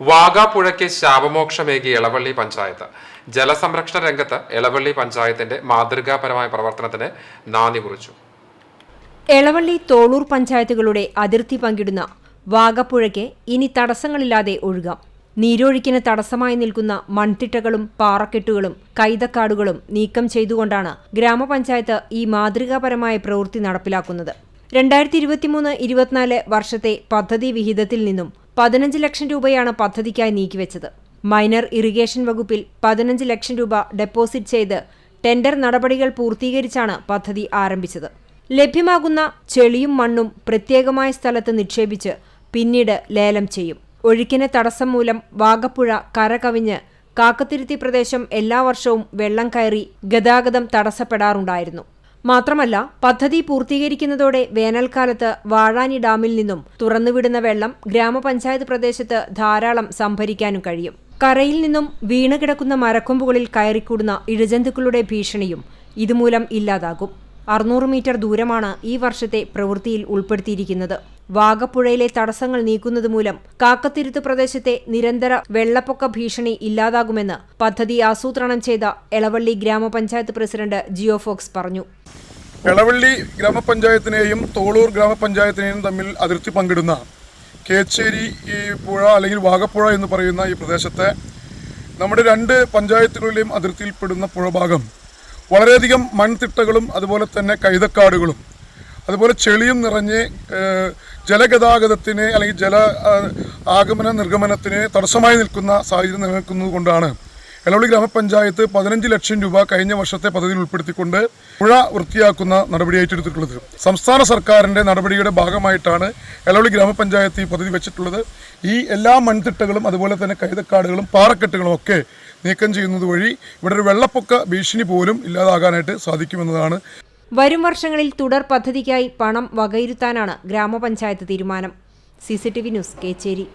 വാഗാപ്പുഴയ്ക്ക് ശാപമോക്ഷമേകി ഇളവള്ളി പഞ്ചായത്ത്. ജലസംരക്ഷണ രംഗത്ത് ഇളവള്ളി പഞ്ചായത്തിന്റെ മാതൃകാപരമായ പ്രവർത്തനത്തിന് നാന്ദി കുറിച്ചു. എളവള്ളി തോളൂർ പഞ്ചായത്തുകളുടെ അതിർത്തി പങ്കിടുന്ന വാഗപ്പുഴയ്ക്ക് ഇനി തടസ്സങ്ങളില്ലാതെ ഒഴുകാം. നീരൊഴുക്കിന് തടസ്സമായി നിൽക്കുന്ന മൺതിട്ടകളും പാറക്കെട്ടുകളും കൈതക്കാടുകളും നീക്കം ചെയ്തുകൊണ്ടാണ് ഗ്രാമപഞ്ചായത്ത് ഈ മാതൃകാപരമായ പ്രവൃത്തി നടപ്പിലാക്കുന്നത്. രണ്ടായിരത്തി ഇരുപത്തിമൂന്ന് ഇരുപത്തിനാല് വർഷത്തെ പദ്ധതി വിഹിതത്തിൽ നിന്നും പതിനഞ്ച് ലക്ഷം രൂപയാണ് പദ്ധതിക്കായി നീക്കിവെച്ചത്. മൈനർ ഇറിഗേഷൻ വകുപ്പിൽ പതിനഞ്ച് ലക്ഷം രൂപ ഡെപ്പോസിറ്റ് ചെയ്ത് ടെൻഡർ നടപടികൾ പൂർത്തീകരിച്ചാണ് പദ്ധതി ആരംഭിച്ചത്. ലഭ്യമാകുന്ന ചെളിയും മണ്ണും പ്രത്യേകമായ സ്ഥലത്ത് നിക്ഷേപിച്ച് പിന്നീട് ലേലം ചെയ്യും. ഒഴുക്കിന് തടസ്സം മൂലം വാഗപ്പുഴ കര കവിഞ്ഞ് കാക്കത്തിരുത്തി പ്രദേശം എല്ലാ വർഷവും വെള്ളം കയറി ഗതാഗതം തടസ്സപ്പെടാറുണ്ടായിരുന്നു. മാത്രമല്ല പദ്ധതി പൂർത്തീകരിക്കുന്നതോടെ വേനൽക്കാലത്ത് വാഴാനി ഡാമിൽ നിന്നും തുറന്നുവിടുന്ന വെള്ളം ഗ്രാമപഞ്ചായത്ത് പ്രദേശത്ത് ധാരാളം സംഭരിക്കാനും കഴിയും. കരയിൽ നിന്നും വീണുകിടക്കുന്ന മരക്കൊമ്പുകളിൽ കയറിക്കൂടുന്ന ഇഴജന്തുക്കളുടെ ഭീഷണിയും ഇതുമൂലം ഇല്ലാതാകും. അറുന്നൂറ് മീറ്റർ ദൂരമാണ് ഈ വർഷത്തെ പ്രവൃത്തിയിൽ ഉൾപ്പെടുത്തിയിരിക്കുന്നത്. വാഗപ്പുഴയിലെ തടസ്സങ്ങൾ നീക്കുന്നത് മൂലം കാക്കത്തിരുത്ത് പ്രദേശത്തെ നിരന്തര വെള്ളപ്പൊക്ക ഭീഷണി ഇല്ലാതാകുമെന്ന് പദ്ധതി ആസൂത്രണം ചെയ്ത എളവള്ളി ഗ്രാമപഞ്ചായത്ത് പ്രസിഡന്റ് ജിയോ ഫോക്സ് പറഞ്ഞു. എളവള്ളി ഗ്രാമപഞ്ചായത്തിനെയും തോളൂർ ഗ്രാമപഞ്ചായത്തിനെയും തമ്മിൽ അതിർത്തി പങ്കിടുന്ന കേച്ചേരി ഈ പുഴ അല്ലെങ്കിൽ വാഗപ്പുഴ എന്ന് പറയുന്ന ഈ പ്രദേശത്തെ നമ്മുടെ രണ്ട് പഞ്ചായത്തുകളിലെയും അതിർത്തിയിൽപ്പെടുന്ന പുഴഭാഗം വളരെയധികം മൺതിട്ടകളും അതുപോലെ തന്നെ കൈതക്കാടുകളും അതുപോലെ ചെളിയും നിറഞ്ഞ് ജലഗതാഗതത്തിന് അല്ലെങ്കിൽ ജല ആഗമന നിർഗമനത്തിന് തടസ്സമായി നിൽക്കുന്ന സാഹചര്യം നിലനിൽക്കുന്നത് കൊണ്ടാണ് എലവള്ളി ഗ്രാമപഞ്ചായത്ത് പതിനഞ്ച് ലക്ഷം രൂപ കഴിഞ്ഞ വർഷത്തെ പദ്ധതിയിൽ ഉൾപ്പെടുത്തിക്കൊണ്ട് പുഴ വൃത്തിയാക്കുന്ന നടപടി ഏറ്റെടുത്തിട്ടുള്ളത്. സംസ്ഥാന സർക്കാരിന്റെ നടപടിയുടെ ഭാഗമായിട്ടാണ് എലവളി ഗ്രാമപഞ്ചായത്ത് ഈ പദ്ധതി വെച്ചിട്ടുള്ളത്. ഈ എല്ലാ മൺതിട്ടകളും അതുപോലെ തന്നെ കൈതക്കാടുകളും പാറക്കെട്ടുകളും ഒക്കെ നീക്കം ചെയ്യുന്നത് വഴി ഇവിടെ ഒരു വെള്ളപ്പൊക്ക ഭീഷണി പോലും ഇല്ലാതാകാനായിട്ട് സാധിക്കുമെന്നതാണ്. വരും വർഷങ്ങളിൽ തുടർ പദ്ധതിക്കായി പണം വകയിരുത്താനാണ് ഗ്രാമപഞ്ചായത്ത് തീരുമാനം. CCTV news Kechery.